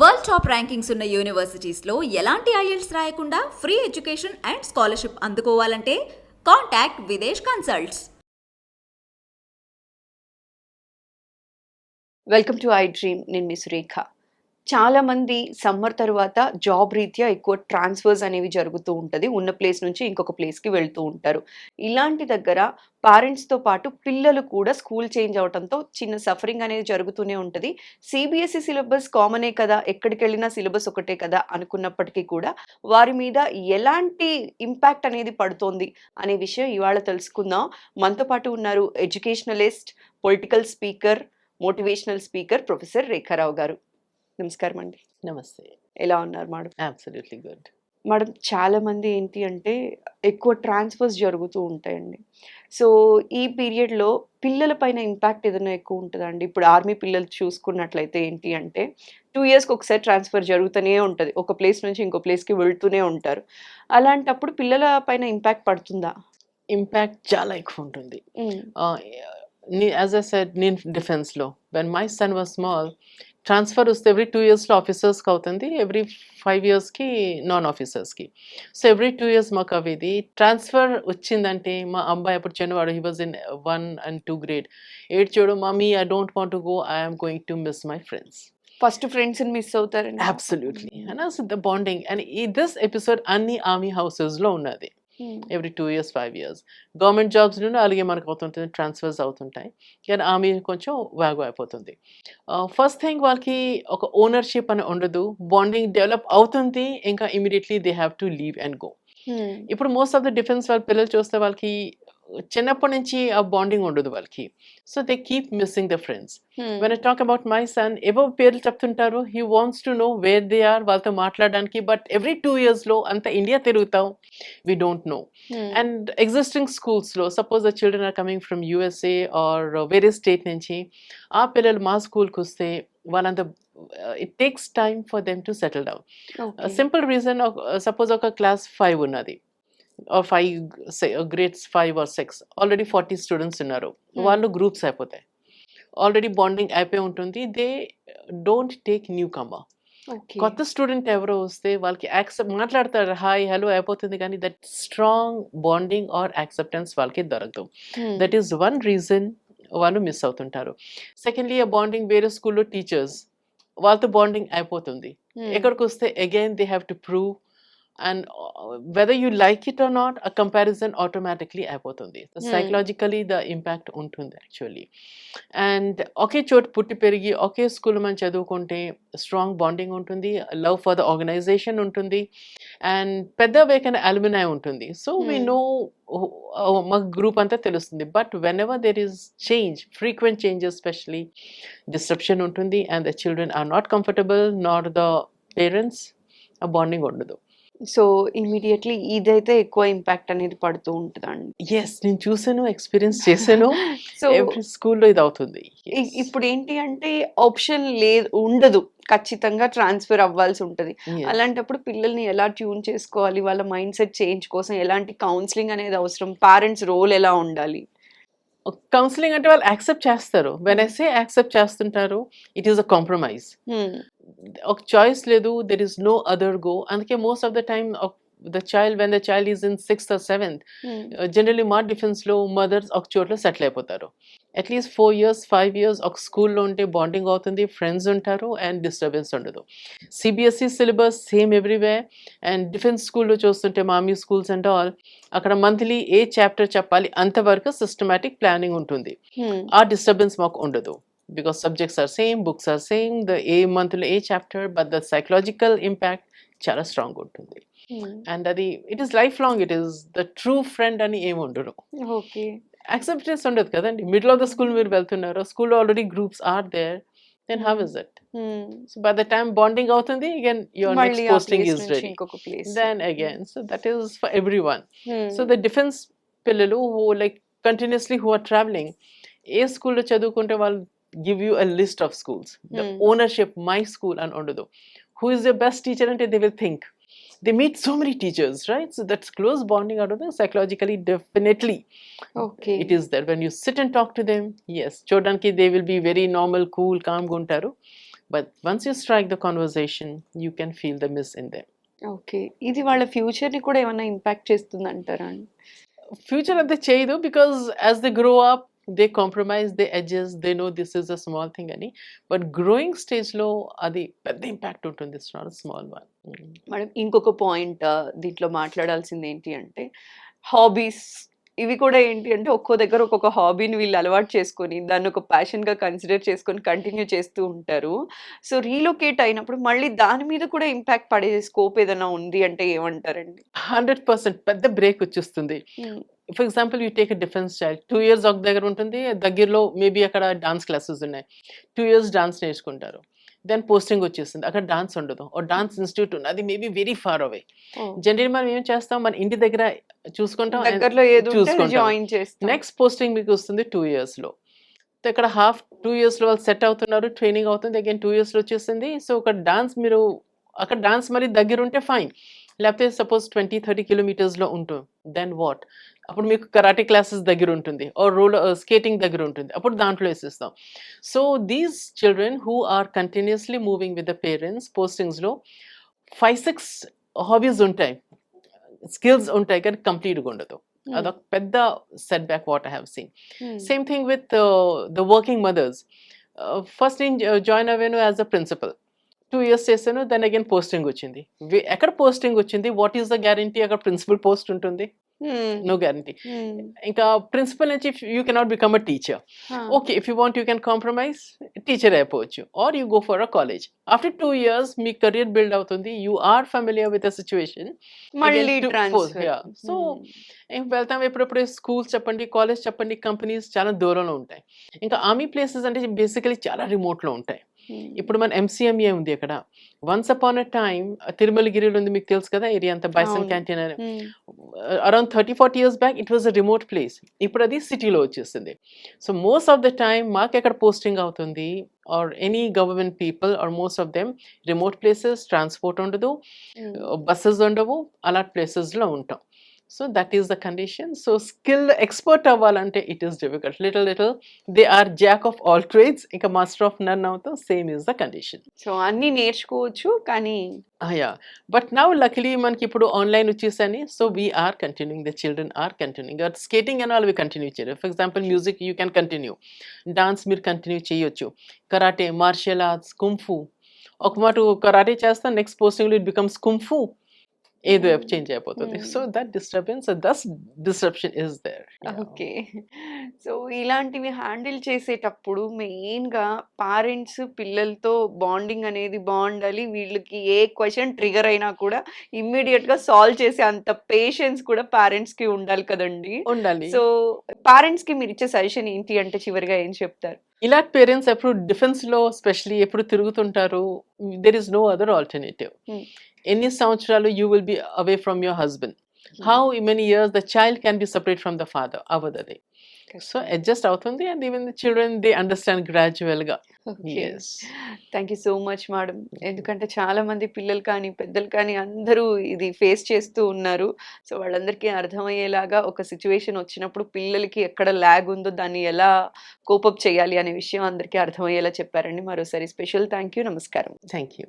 World top rankings ఉన్న యూనివర్సిటీస్లో ఎలాంటి IELTS రాయకుండా free education and scholarship అందుకోవాలంటే contact Videsh consults. Welcome to I Dream. నేను మీ సురేఖ. చాలా మంది సమ్మర్ తర్వాత జాబ్ రీత్యా ఎక్కువ ట్రాన్స్ఫర్స్ అనేవి జరుగుతూ ఉంటుంది. ఉన్న ప్లేస్ నుంచి ఇంకొక ప్లేస్కి వెళ్తూ ఉంటారు. ఇలాంటి దగ్గర పేరెంట్స్తో పాటు పిల్లలు కూడా స్కూల్ చేంజ్ అవడంతో చిన్న సఫరింగ్ అనేది జరుగుతూనే ఉంటుంది. సిబిఎస్ఈ సిలబస్ కామనే కదా ఎక్కడికి వెళ్ళినా సిలబస్ ఒకటే కదా అనుకున్నప్పటికీ కూడా వారి మీద ఎలాంటి ఇంపాక్ట్ అనేది పడుతోంది అనే విషయం ఇవాళ తెలుసుకుందాం. మనతో పాటు ఉన్నారు educationalist political speaker motivational speaker professor Rekha Rao గారు. నమస్కారం అండి. నమస్తే. ఎలా ఉన్నారు మేడం? అబ్సల్యూట్లీ గుడ్ మేడం చాలా మంది ఏంటి అంటే ఎక్కువ ట్రాన్స్ఫర్స్ జరుగుతూ ఉంటాయండి. సో ఈ పీరియడ్లో పిల్లల పైన ఇంపాక్ట్ ఏదైనా ఎక్కువ ఉంటుందా అండి? ఇప్పుడు ఆర్మీ పిల్లలు చూసుకున్నట్లయితే ఏంటి అంటే టూ ఇయర్స్కి ఒకసారి ట్రాన్స్ఫర్ జరుగుతూనే ఉంటుంది. ఒక ప్లేస్ నుంచి ఇంకో ప్లేస్కి వెళ్తూనే ఉంటారు. అలాంటప్పుడు పిల్లల పైన ఇంపాక్ట్ పడుతుందా? ఇంపాక్ట్ చాలా ఎక్కువ ఉంటుంది. యాజ్ అ సెడ్ నేను డిఫెన్స్లో when my son was small transfer వస్తే ఎవ్రీ టూ ఇయర్స్లో ఆఫీసర్స్కి అవుతుంది ఎవ్రీ ఫైవ్ ఇయర్స్కి నాన్ ఆఫీసర్స్కి. సో ఎవ్రీ టూ ఇయర్స్ మాకు అవిది ట్రాన్స్ఫర్ వచ్చిందంటే మా అబ్బాయి అప్పుడు చిన్నవాడు he was in one and two grade ఏడ్ చూడు mummy I don't want to go I'm going to miss my friends first ఫ్రెండ్స్ని మిస్ అవుతారండి. Absolutely and as the bonding and ఈ దిస్ ఎపిసోడ్ అన్ని ఆర్మీ హౌసెస్లో ఉన్నది. Every two years five years government jobs నుండి అలాగే మనకు అవుతుంటుంది ట్రాన్స్ఫర్స్ అవుతుంటాయి. కానీ ఆమె కొంచెం వేగం అయిపోతుంది. ఫస్ట్ థింగ్ వాళ్ళకి ఒక ఓనర్షిప్ అని ఉండదు. బాండింగ్ డెవలప్ అవుతుంది. ఇంకా immediately they have to leave and go. ఇప్పుడు మోస్ట్ ఆఫ్ ద డిఫెన్స్ వాళ్ళ పిల్లలు చూస్తే వాళ్ళకి చిన్నప్పటి నుంచి ఆ బాండింగ్ ఉండదు వాళ్ళకి so they keep missing the friends. When I talk about my son ఏవో పేర్లు చెప్తుంటారు he wants to know where they are వాళ్ళతో మాట్లాడడానికి బట్ ఎవ్రీ టూ ఇయర్స్లో అంత ఇండియా తిరుగుతాం we don't know. And existing స్కూల్స్లో suppose the children are coming from USA or వేరే స్టేట్ నుంచి ఆ పిల్లలు మా స్కూల్కి వస్తే వాళ్ళంత it takes time for them to settle down. Simple reason suppose ఒక క్లాస్ ఫైవ్ ఉన్నది five grades five or six already forty students ఉన్నారు. వాళ్ళు గ్రూప్స్ అయిపోతాయి. ఆల్రెడీ బాండింగ్ అయిపోయి ఉంటుంది. They don't take newcomer. కొత్త స్టూడెంట్ ఎవరో వస్తే వాళ్ళకి యాక్సెప్ట్ మాట్లాడతారు హాయ్ హలో అయిపోతుంది కానీ that strong bonding or acceptance వాళ్ళకి దొరకదు. Hmm. That is one reason వాళ్ళు మిస్ అవుతుంటారు. సెకండ్లీ ఆ బాండింగ్ వేరే స్కూల్లో టీచర్స్ వాళ్ళతో బాండింగ్ అయిపోతుంది. Hmm. ఎక్కడికి వస్తే again they have to prove and whether you like it or not ఆ కంపారిజన్ ఆటోమేటిక్లీ అయిపోతుంది. సైకలాజికలీ ద ఇంపాక్ట్ ఉంటుంది యాక్చువల్లీ అండ్ ఒకే చోటు పుట్టి పెరిగి ఒకే స్కూల్ మనం చదువుకుంటే స్ట్రాంగ్ బాండింగ్ ఉంటుంది లవ్ ఫర్ ద ఆర్గనైజేషన్ ఉంటుంది అండ్ పెద్ద వేకైనా అల్మినై ఉంటుంది. So we. నో మా గ్రూప్ అంతా తెలుస్తుంది. But whenever there is change frequent changes specially disruption ఉంటుంది and the children are not comfortable not the parents ఆ బాండింగ్ ఉండదు. సో ఇమీడియట్లీ ఇదైతే ఎక్కువ ఇంపాక్ట్ అనేది పడుతూ ఉంటుందండి. ఎస్ నేను చూసాను ఎక్స్పీరియన్స్ చేశాను. సో స్కూల్లో ఇది అవుతుంది ఇప్పుడు ఏంటి అంటే ఆప్షన్ లేదు ఉండదు. ఖచ్చితంగా ట్రాన్స్ఫర్ అవ్వాల్సి ఉంటుంది. అలాంటప్పుడు పిల్లల్ని ఎలా ట్యూన్ చేసుకోవాలి? వాళ్ళ మైండ్ సెట్ చేంజ్ కోసం ఎలాంటి కౌన్సిలింగ్ అనేది అవసరం? పేరెంట్స్ రోల్ ఎలా ఉండాలి? కౌన్సిలింగ్ అంటే వాళ్ళు యాక్సెప్ట్ చేస్తారు. వెన్ ఐ సే యాక్సెప్ట్ చేస్తుంటారు it is a compromise. Hmm. ఒక చాయిస్ లేదు there is no other go అందుకే most of the time the child when the child is in sixth or seventh Hmm. Generally మా డిఫెన్స్లో mothers ఒక చోట్ల settle అయిపోతారు. At least four years five years ఒక స్కూల్లో ఉంటే బాండింగ్ అవుతుంది ఫ్రెండ్స్ ఉంటారు అండ్ డిస్టర్బెన్స్ ఉండదు. CBSE syllabus same everywhere and defence స్కూల్లో చూస్తుంటే మామీ స్కూల్స్ అండ్ ఆల్ అక్కడ మంత్లీ ఏ చాప్టర్ చెప్పాలి అంతవరకు సిస్టమేటిక్ ప్లానింగ్ ఉంటుంది. Hmm. ఆ డిస్టర్బెన్స్ మాకు ఉండదు. Because subjects are same books are same the a మంత్లో a chapter but the psychological impact చాలా స్ట్రాంగ్ ఉంటుంది Hmm. అండ్ అది it is life long it is the true friend అని ఏమి ఉండదు ఓకే యాక్సెప్టెన్స్ ఉండదు కదండి మిడిల్ ఆఫ్ ద స్కూల్ మీరు వెళ్తున్నారు స్కూల్లో already groups are there then how is it Hmm. So by the time bonding అవుతుంది అగైన్ యువర్ మళ్ళీ నెక్స్ట్ ఆ పోస్టింగ్ place ఈస్ నుంచి రెడీ ఇంకొక place then again so that is for everyone Hmm. So the defence పిల్లలు who like continuously who are travelling ఏ స్కూల్లో చదువుకుంటే వాళ్ళు Give you a list of schools the Hmm. Ownership my school అని ఉండదు who is the best teacher అంటే they will think they meet so many teachers right so that's close bonding out of them psychologically definitely okay it is there when you sit and talk to them yes చూడడానికి they will be very normal cool calm గా ఉంటారు But once you strike the conversation, you can feel the miss in them. Okay ఇది వాళ్ళ future ని కూడా ఏమైనా impact చేస్తుంది అంటారా అండి Future of the cheydu because as they they compromise the edges, they know this is a small thing అని. But growing స్టేజ్లో అది పెద్ద ఇంపాక్ట్ ఉంటుంది. It's not small one madam ఇంకొక పాయింట్ దీంట్లో మాట్లాడాల్సింది ఏంటి అంటే హాబీస్ ఇవి కూడా ఏంటి అంటే ఒక్కో దగ్గర ఒక్కొక్క హాబీని వీళ్ళు అలవాటు చేసుకొని దాన్ని ఒక ప్యాషన్గా కన్సిడర్ చేసుకొని కంటిన్యూ చేస్తూ ఉంటారు. సో రీలొకేట్ అయినప్పుడు మళ్ళీ దాని మీద కూడా ఇంపాక్ట్ పడే స్కోప్ ఏదైనా ఉంది అంటే ఏమంటారండి? హండ్రెడ్ పర్సెంట్ పెద్ద బ్రేక్ వచ్చేస్తుంది. For example you take a difference child two years ఒక దగ్గర ఉంటుంది దగ్గరలో మేబీ అక్కడ డాన్స్ క్లాసెస్ ఉన్నాయి. టూ ఇయర్స్ డాన్స్ నేర్చుకుంటారు. దెన్ పోస్టింగ్ వచ్చేస్తుంది. అక్కడ డాన్స్ ఉండదు. ఓ డాన్స్ ఇన్స్టిట్యూట్ ఉంది. అది maybe very far away general మనం ఏం చేస్తాం? మన ఇంటి దగ్గర చూసుకుంటాం. చూసుకుంటాం. జాయిన్ చేస్తాం. నెక్స్ట్ పోస్టింగ్ మీకు వస్తుంది టూ ఇయర్స్లో ఇక్కడ హాఫ్ టూ ఇయర్స్లో వాళ్ళు సెట్ అవుతున్నారు ట్రైనింగ్ అవుతుంది. అగైన్ టూ ఇయర్స్లో వచ్చేసింది. సో ఒక డాన్స్ మీరు అక్కడ డాన్స్ మరి దగ్గర ఉంటే ఫైన్ లేకపోతే సపోజ్ ట్వంటీ థర్టీ కిలోమీటర్స్లో ఉంటుంది దెన్ వాట్ అప్పుడు మీకు కరాటే క్లాసెస్ దగ్గర ఉంటుంది. ఆర్ రోల్ స్కేటింగ్ దగ్గర ఉంటుంది. అప్పుడు దాంట్లో వేసిస్తాం. So these children who are continuously moving with the parents పోస్టింగ్స్లో five six hobbies ఉంటాయి. స్కిల్స్ ఉంటాయి కానీ కంప్లీట్గా ఉండదు. అదొక పెద్ద setback what I have seen same thing with the working mothers first నేను జాయిన్ అయ్యాను as a principal two years చేశాను దెన్ అగైన్ పోస్టింగ్ వచ్చింది. ఎక్కడ పోస్టింగ్ వచ్చింది? వాట్ ఈస్ ద గ్యారంటీ అక్కడ ప్రిన్సిపల్ పోస్ట్ ఉంటుంది. నో గ్యారంటీ ఇంకా ప్రిన్సిపల్ నుంచి you cannot become a teacher okay if you want you can compromise teacher అయిపోవచ్చు. Or you go for a college after two years me career build అవుతుంది. You are familiar with a situation ఇంక వెళ్తాం? ఎప్పుడప్పుడు schools చెప్పండి college చెప్పండి companies చాలా దూరంలో ఉంటాయి. ఇంకా ఆర్మీ ప్లేసెస్ అంటే బేసికలీ చాలా రిమోట్లో ఉంటాయి. ఇప్పుడు మన ఎంసీఎంఏ ఉంది అక్కడ. వన్స్ అపాన్ అ టైమ్ తిరుమలగిరిలో ఉంది మీకు తెలుసు కదా ఏరియా అంతా బైసన్. క్యాంటీన్ అని. Around thirty forty years back it was a remote place ఇప్పుడు అది సిటీలో వచ్చేసింది. So most of the time మాకు ఎక్కడ పోస్టింగ్ అవుతుంది or any government people are most of them remote places transport ఉండదు బస్సెస్ ఉండవు అలాంటి ప్లేసెస్లో ఉంటాం. So that is the condition so skill expert అవ్వాలంటే it is difficult little little they are jack of all trades ఇంకా master of none అవుతాం. Same is the condition so అన్ని నేర్చుకోవచ్చు కానీ యా బట్ నవ్ లక్లీ మనకి ఇప్పుడు online వచ్చేసని so we're continuing the children are continuing skating అని వాళ్ళు continue చేయరు. For example music you can continue dance మీరు కంటిన్యూ చేయొచ్చు. Karate martial arts kung fu ఒక మాట కరాటే చేస్తాం next posting it becomes kung fu ఏదో. చేంజ్ అయిపోతుంది. So that disturbance thus disruption is there okay. So ఇలాంటివి handle చేసేటప్పుడు మెయిన్గా పేరెంట్స్ పిల్లలతో బాండింగ్ అనేది బాగుండాలి. వీళ్ళకి ఏ క్వశ్చన్ ట్రిగర్ అయినా కూడా ఇమ్మీడియట్గా సాల్వ్ చేసే అంత పేషెన్స్ కూడా పేరెంట్స్కి ఉండాలి కదండి. ఉండాలి. సో పేరెంట్స్కి మీరు ఇచ్చే సజెషన్ ఏంటి? అంటే చివరిగా ఏం చెప్తారు? ఇలాంటి పేరెంట్స్ ఎప్పుడు డిఫెన్స్లో స్పెషలీ ఎప్పుడు తిరుగుతుంటారు? There is no other alternative. ఎన్ని సంవత్సరాలు you will be away from your husband how many years the child can be separate from the father అవ్వదది so adjust అవుతుంది and even the children they understand గ్రాడ్యువల్గా yes thank you so much madam ఎందుకంటే చాలా మంది పిల్లలు కానీ పెద్దలు కానీ అందరూ ఇది ఫేస్ చేస్తూ ఉన్నారు సో వాళ్ళందరికీ అర్థమయ్యేలాగా ఒక సిచ్యువేషన్ వచ్చినప్పుడు పిల్లలకి ఎక్కడ ల్యాగ్ ఉందో దాన్ని ఎలా కోపప్ చేయాలి అనే విషయం అందరికీ అర్థమయ్యేలా చెప్పారండి మరోసారి స్పెషల్ థ్యాంక్ యూ నమస్కారం థ్యాంక్ యూ